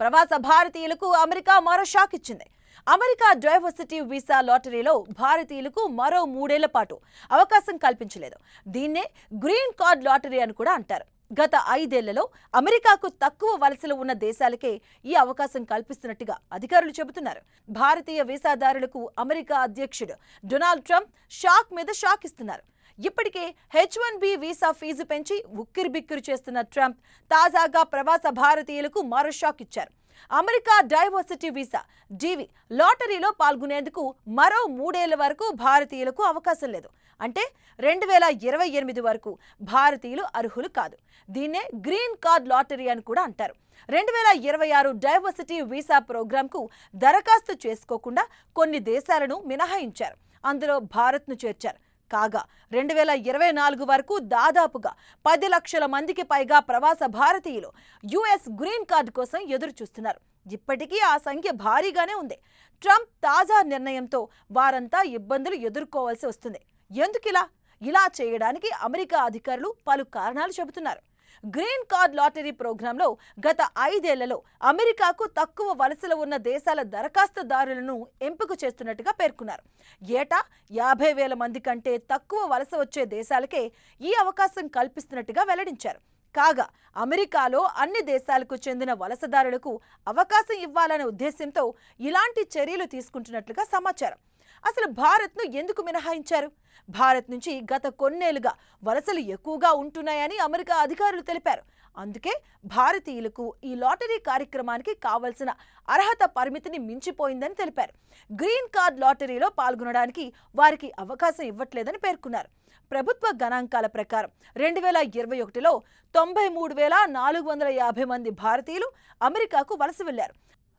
ప్రవాస భారతీయులకు అమెరికా మరో షాక్ ఇచ్చింది. అమెరికా డైవర్సిటీ వీసా లాటరీలో భారతీయులకు మరో మూడేళ్ళ పాటు అవకాశం కల్పించలేదు. దీన్నే గ్రీన్ కార్డ్ లాటరీ అని కూడా అంటారు. గత ఐదేళ్ళలో అమెరికాకు తక్కువ వలసలు ఉన్న దేశాలకే ఈ అవకాశం కల్పిస్తున్నట్టుగా అధికారులు చెబుతున్నారు. భారతీయ వీసాదారులకు అమెరికా అధ్యక్షుడు డొనాల్డ్ ట్రంప్ షాక్ మీద షాక్ ఇస్తున్నారు. ఇప్పటికే H one B visa fee పెంచి ఉక్కిరిబిక్కిరి చేస్తున్న ట్రంప్ తాజాగా ప్రవాస భారతీయులకు మరో షాక్ ఇచ్చారు. అమెరికా డైవర్సిటీ వీసా డివి లాటరీలో పాల్గొనేందుకు మరో మూడేళ్ళ వరకు భారతీయులకు అవకాశం లేదు. అంటే రెండు వేల ఇరవై ఎనిమిది వరకు భారతీయులు అర్హులు కాదు. దీన్నే గ్రీన్ కార్డ్ లాటరీ అని కూడా అంటారు. రెండు వేల ఇరవై ఆరు డైవర్సిటీ వీసా ప్రోగ్రాంకు దరఖాస్తు చేసుకోకుండా కొన్ని దేశాలను మినహాయించారు. అందులో భారత్ను చేర్చారు. కాగా రెండు వేల ఇరవై నాలుగు వరకు దాదాపుగా పది లక్షల మందికి పైగా ప్రవాస భారతీయులు యుఎస్ గ్రీన్ కార్డు కోసం ఎదురు చూస్తున్నారు ఇప్పటికీ ఆ సంఖ్య భారీగానే ఉంది. ట్రంప్ తాజా నిర్ణయంతో వారంతా ఇబ్బందులు ఎదుర్కోవాల్సి వస్తుంది. ఎందుకిలా? ఇలా చేయడానికి అమెరికా అధికారులు పలు కారణాలు చెబుతున్నారు. గ్రీన్ కార్డ్ లాటరీ ప్రోగ్రాంలో గత ఐదేళ్ళలో అమెరికాకు తక్కువ వలసలు ఉన్న దేశాల దరఖాస్తుదారులను ఎంపిక చేస్తున్నట్టుగా పేర్కొన్నారు. ఏటా యాభై వేల మంది కంటే తక్కువ వలస వచ్చే దేశాలకే ఈ అవకాశం కల్పిస్తున్నట్టుగా వెల్లడించారు. కాగా అమెరికాలో అన్ని దేశాలకు చెందిన వలసదారులకు అవకాశం ఇవ్వాలనే ఉద్దేశంతో ఇలాంటి చర్యలు తీసుకుంటున్నట్లుగా సమాచారం. అసలు భారత్ను ఎందుకు మినహాయించారు? భారత్ నుంచి గత కొన్నేళ్ళుగా వలసలు ఎక్కువగా ఉంటున్నాయని అమెరికా అధికారులు తెలిపారు. అందుకే భారతీయులకు ఈ లాటరీ కార్యక్రమానికి కావలసిన అర్హత పరిమితిని మించిపోయిందని తెలిపారు. గ్రీన్ కార్డ్ లాటరీలో పాల్గొనడానికి వారికి అవకాశం ఇవ్వట్లేదని పేర్కొన్నారు. ప్రభుత్వ గణాంకాల ప్రకారం రెండు వేల ఇరవై ఒకటిలో తొంభై మూడు వేల నాలుగు వందల యాభై మంది భారతీయులు అమెరికాకు వలస వెళ్ళారు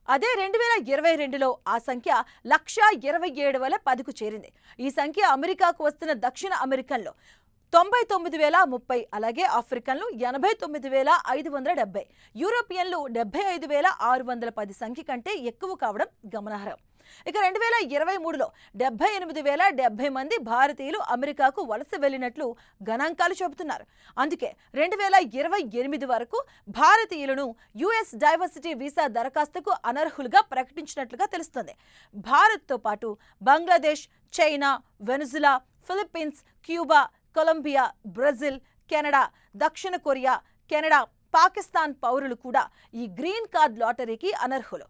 అదే రెండు వేల ఇరవై రెండులో ఆ సంఖ్య లక్ష ఇరవై ఏడు వేల పదికు చేరింది. ఈ సంఖ్య అమెరికాకు వస్తున్న దక్షిణ అమెరికన్లో తొంభై తొమ్మిది వేల ముప్పై అలాగే ఆఫ్రికన్లు ఎనభై తొమ్మిది వేల ఐదు వందల డెబ్బై యూరోపియన్లు డెబ్బై ఐదు వేల ఆరు వందల పది సంఖ్య కంటే ఎక్కువ కావడం గమనార్హం. ఇక రెండు వేల ఇరవై మూడులో డెబ్బై ఎనిమిది వేల డెబ్బై మంది భారతీయులు అమెరికాకు వలస వెళ్ళినట్లు గణాంకాలు చెబుతున్నారు. అందుకే రెండు వేల ఇరవై ఎనిమిది వరకు భారతీయులను యుఎస్ డైవర్సిటీ వీసా దరఖాస్తుకు అనర్హులుగా ప్రకటించినట్లుగా తెలుస్తుంది. భారత్తో పాటు Bangladesh China Venezuela Philippines Cuba Colombia Brazil Canada దక్షిణ కొరియా కెనడా పాకిస్తాన్ పౌరులు కూడా ఈ గ్రీన్ కార్డ్ లాటరీకి అనర్హులు.